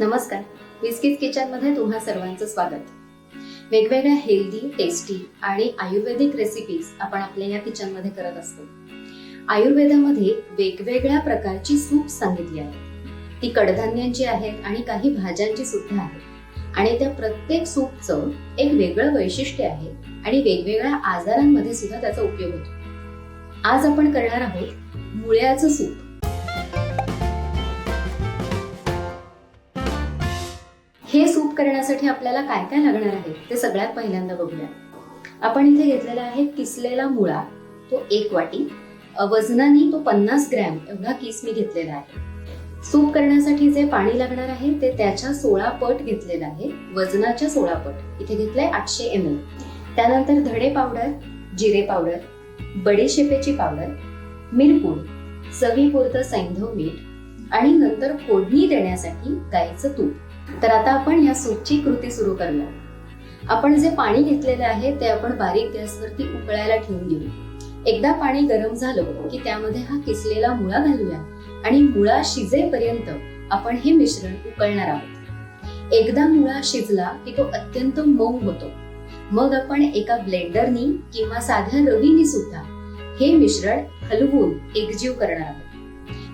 नमस्कार. बिस्किट किचनमध्ये तुम्हा सर्वांचं स्वागत. वेगवेगळ्या हेल्दी टेस्टी आणि आयुर्वेदिक रेसिपीज आपण आपल्या या किचनमध्ये करत असतो. आयुर्वेदामध्ये वेगवेगळ्या प्रकारची सूप सांगितली आहे. ती कडधान्यांची आहेत आणि काही भाज्यांची सुद्धा आहेत. आणि त्या प्रत्येक सूपचं एक वेगळं वैशिष्ट्य आहे आणि वेगवेगळ्या आजारांमध्ये सुद्धा त्याचा उपयोग होतो. आज आपण करणार आहोत मुळ्याचं सूप. हे सूप करण्यासाठी आपल्याला काय काय लागणार आहे ते सगळ्यात पहिल्यांदा बघूया. आपण इथे घेतलेला आहे किसलेला मुळा. तो एक वाटी. वजनाने तो पन्नास ग्रॅम एवढा किस मी घेतलेला आहे. सूप करण्यासाठी जे पाणी लागणार आहे ते त्याच्या सोळा पट घेतलेलं आहे. वजनाच्या सोळा पट. इथे घेतलंय आठशे एम एल त्यानंतर धडे पावडर जिरे पावडर बडीशेपेची पावडर मिरपूड चवीपुरतं सैंधव मीठ आणि नंतर फोडणी देण्यासाठी गाईचं तूप. तर आता आपण या सूपची कृती सुरू करूया. आपण जे पाणी घेतलेले आहे ते आपण बारीक गॅसवरती उकळायला ठेवून देऊ. एकदा पाणी गरम झालं की त्यामध्ये हा किसलेला मुळा घालूया आणि मुळा शिजेपर्यंत आपण हे मिश्रण उकळणार आहोत. एकदा मुळा शिजला की तो अत्यंत मऊ होतो. मग आपण एका ब्लेंडरनी किंवा साध्या रवीनी सुद्धा हे मिश्रण हलवून एकजीव करणार आहोत.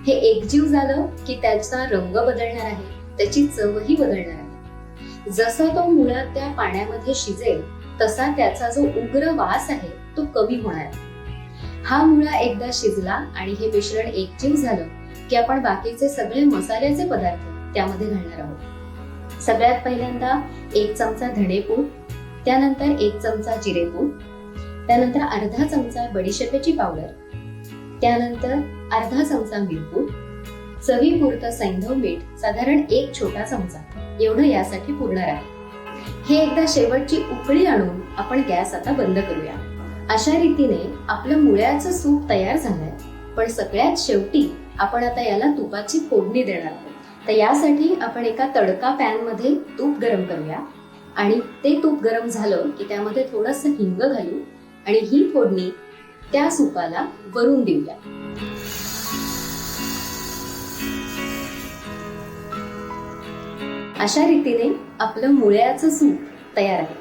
हे एकजीव झालं की त्याचा रंग बदलणार आहे. त्याची चवही बदलणार आहे. जसा तो मुळा त्या पाण्यामध्ये शिजेल तसा त्याचा जो उग्र वास आहे तो कमी होणार आहे. हा मुळा एकदा शिजला आणि हे मिश्रण एकजीव झालं की आपण बाकीचे सगळे मसाल्याचे पदार्थ त्यामध्ये घालणार आहोत. सगळ्यात पहिल्यांदा एक चमचा धणेपूड त्यानंतर एक चमचा जिरेपूड त्यानंतर अर्धा चमचा बडीशेपेची पावडर त्यानंतर अर्धा चमचा मिरपूड चवीपुरतं सैंधव मीठ साधारण एक छोटा चमचा. एवढं यासाठी पुरणार आहे. हे एकदा शेवटची उकळी आणून आपण गॅस आता बंद करूया. अशा रीतीने आपलं मुळ्याचं सूप तयार झालंय पण सगळ्यात शेवटी आपण आता याला तुपाची फोडणी देणार आहोत. तर यासाठी आपण एका तडका पॅनमध्ये तूप गरम करूया. आणि ते तूप गरम झालं की त्यामध्ये थोडस हिंग घालू आणि ही फोडणी त्या सुपाला वरून देऊया. अशा रीतीने आपलं मुळ्याचं सूप तयार आहे.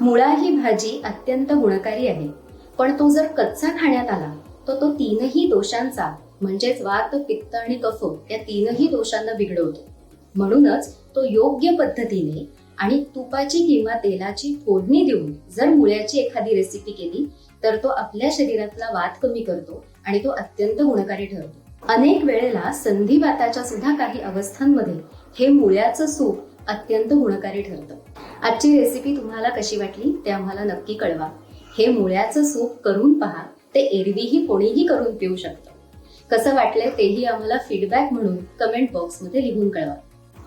मुळा ही भाजी अत्यंत गुणकारी आहे. पण तो जर कच्चा खाण्यात आला तर तो तीनही दोषांचा म्हणजेच वात पित्त आणि कफ या तीनही दोषांना बिघडवतो. म्हणूनच तो योग्य पद्धतीने आणि तुपाची किंवा तेलाची फोडणी देऊन जर मुळ्याची एखादी रेसिपी केली तर तो आपल्या शरीरातला वात कमी करतो आणि तो अत्यंत गुणकारी ठरतो. अनेक वेळेला संधिवाताच्या सुद्धा काही अवस्थांमध्ये हे मुळ्याचं सूप अत्यंत गुणकारी ठरतं. आजची रेसिपी तुम्हाला कशी वाटली ते आम्हाला नक्की कळवा. हे मुळ्याचं सूप करून पहा ते एरवीही कोणीही करून पिऊ शकतं. कसं वाटलंय तेही आम्हाला फीडबॅक म्हणून कमेंट बॉक्समध्ये लिहून कळवा.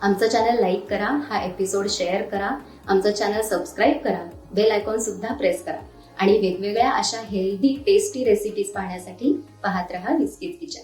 आमचं चॅनल लाईक करा हा एपिसोड शेअर करा आमचं चॅनल सबस्क्राईब करा बेल आयकॉन सुद्धा प्रेस करा. आणि वेगवेगळ्या अशा हेल्दी टेस्टी रेसिपीज पाहण्यासाठी पाहत रहा विस्किट किचन